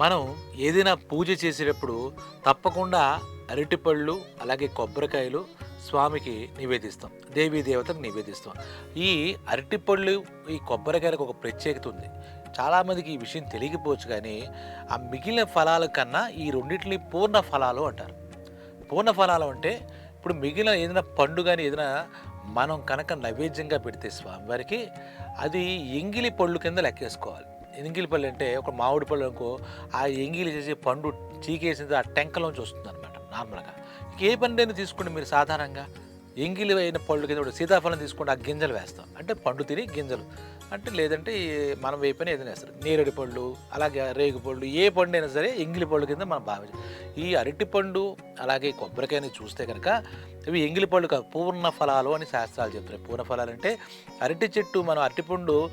మనం ఏదైనా పూజ చేసేటప్పుడు తప్పకుండా అరటిపళ్ళు అలాగే కొబ్బరికాయలు స్వామికి నివేదిస్తాం. దేవీ దేవతకు నివేదిస్తాం. ఈ అరటిపళ్ళు ఈ కొబ్బరికాయలకు ఒక ప్రత్యేకత ఉంది. చాలామందికి ఈ విషయం తెలియకపోవచ్చు కానీ ఆ మిగిలిన ఫలాల కన్నా ఈ రెండింటిని పూర్ణ ఫలాలు అంటారు. పూర్ణ ఫలాలు అంటే ఇప్పుడు మిగిలిన ఏదైనా పండు కానీ ఏదైనా మనం కనుక నైవేద్యంగా పెడితే స్వామివారికి అది ఎంగిలి పళ్ళు కింద లెక్కేసుకోవాలి. ఎంగిలి పళ్ళు అంటే ఒక మామిడి పళ్ళు అనుకో ఆ ఎంగిలి చేసే పండు చీకేసింది ఆ టెంకలోంచి వస్తుంది అనమాట నార్మల్గా ఏ పండైనా తీసుకోండి మీరు సాధారణంగా. ఎంగిలి అయిన పళ్ళు కింద సీతాఫలం తీసుకుంటే ఆ గింజలు వేస్తాం. అంటే పండు తిని గింజలు. అంటే లేదంటే మనం వేపని ఏదైనా వేస్తారు. నేరేడు పళ్ళు అలాగే రేగు పళ్ళు ఏ పండు అయినా సరే ఎంగిలి పళ్ళు కింద మనం భావించాం ఈ అరటి పండు అలాగే కొబ్బరికాయని చూస్తే కనుక ఇవి ఎంగిలి పళ్ళు కాదు పూర్ణ ఫలాలు అని శాస్త్రాలు చెప్తారు పూర్ణ ఫలాలు అంటే అరటి చెట్టు మనం అరటిపండు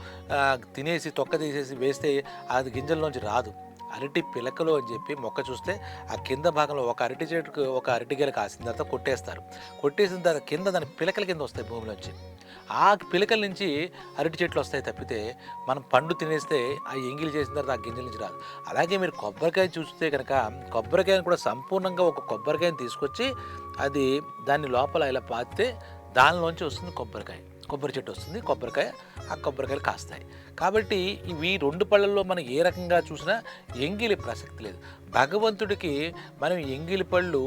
తినేసి తొక్క తీసేసి వేస్తే అది గింజల్లోంచి రాదు. అరటి పిలకలు అని చెప్పి మొక్క చూస్తే ఆ కింద భాగంలో ఒక అరటి చెట్టుకు ఒక అరటి గెల కాసిన తర్వాత కొట్టేస్తారు. కొట్టేసిన తర్వాత కింద దాని పిలకల కింద వస్తాయి భూమిలోంచి ఆ పిలకల నుంచి అరటి చెట్లు వస్తాయి తప్పితే మనం పండు తినేస్తే ఆ ఎంగిలి చేసిన తర్వాత ఆ గింజల నుంచి రాదు. అలాగే మీరు కొబ్బరికాయ చూస్తే కనుక కొబ్బరికాయను కూడా సంపూర్ణంగా ఒక కొబ్బరికాయని తీసుకొచ్చి అది దాన్ని లోపల ఇలా పాతితే దానిలోంచి వస్తుంది కొబ్బరికాయ. కొబ్బరి చెట్టు వస్తుంది కొబ్బరికాయ ఆ కొబ్బరికాయలు కాస్తాయి. కాబట్టి ఇవి రెండు పళ్ళల్లో మనం ఏ రకంగా చూసినా ఎంగిలి ప్రసక్తి లేదు. భగవంతుడికి మనం ఎంగిలి పళ్ళు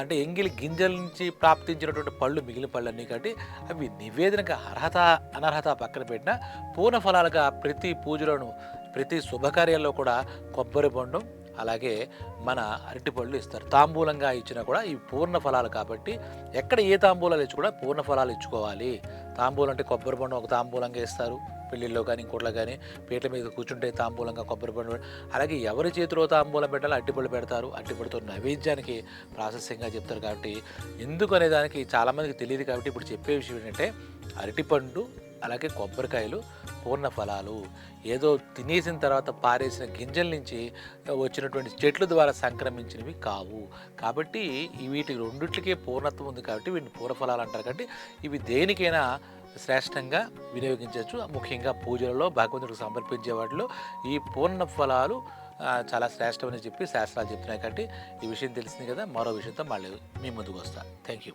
అంటే ఎంగిలి గింజల నుంచి ప్రాప్తించినటువంటి పళ్ళు మిగిలిన పళ్ళు అన్నీ కాబట్టి అవి నివేదనకు అర్హత అనర్హత పక్కన పెట్టిన పూర్ణ ఫలాలుగా ప్రతి పూజలోను ప్రతి శుభకార్యాల్లో కూడా కొబ్బరి బొండం అలాగే మన అరటిపళ్ళు ఇస్తారు. తాంబూలంగా ఇచ్చినా కూడా ఇవి పూర్ణ ఫలాలు కాబట్టి ఎక్కడ ఏ తాంబూలాలు ఇచ్చి కూడా పూర్ణ ఫలాలు ఇచ్చుకోవాలి. తాంబూలం అంటే కొబ్బరి బొండం ఒక తాంబూలంగా ఇస్తారు పెళ్ళిళ్ళలో కానీ ఇంకోట్లో కానీ పీటల మీద కూర్చుంటే తాంబూలంగా కొబ్బరి బొండం అలాగే ఎవరి చేతిలో తాంబూలం పెట్టాలో అట్టిపళ్ళు పెడతారు. అట్టిపళ్ళతో నైవేద్యానికి ప్రాసెసింగ్గా చెప్తారు కాబట్టి ఎందుకు అనే దానికి చాలామందికి తెలియదు కాబట్టి ఇప్పుడు చెప్పే విషయం ఏంటంటే అరటిపండు అలాగే కొబ్బరికాయలు పూర్ణ ఫలాలు ఏదో తినేసిన తర్వాత పారేసిన గింజల నుంచి వచ్చినటువంటి చెట్ల ద్వారా సంక్రమించినవి కావు. కాబట్టి వీటి రెండిట్లకే పూర్ణత్వం ఉంది కాబట్టి వీటిని పూర్ణఫలాలు అంటారు. కాబట్టి ఇవి దేనికైనా శ్రేష్టంగా వినియోగించవచ్చు. ముఖ్యంగా పూజలలో భగవంతుడికి సమర్పించే వాటిలో ఈ పూర్ణ ఫలాలు చాలా శ్రేష్టమని చెప్పి శాస్త్రాలు చెప్తున్నాయి. కాబట్టి ఈ విషయం తెలిసింది కదా. మరో విషయంతో మళ్ళీ మీ ముందుకు వస్తాను థ్యాంక్ యూ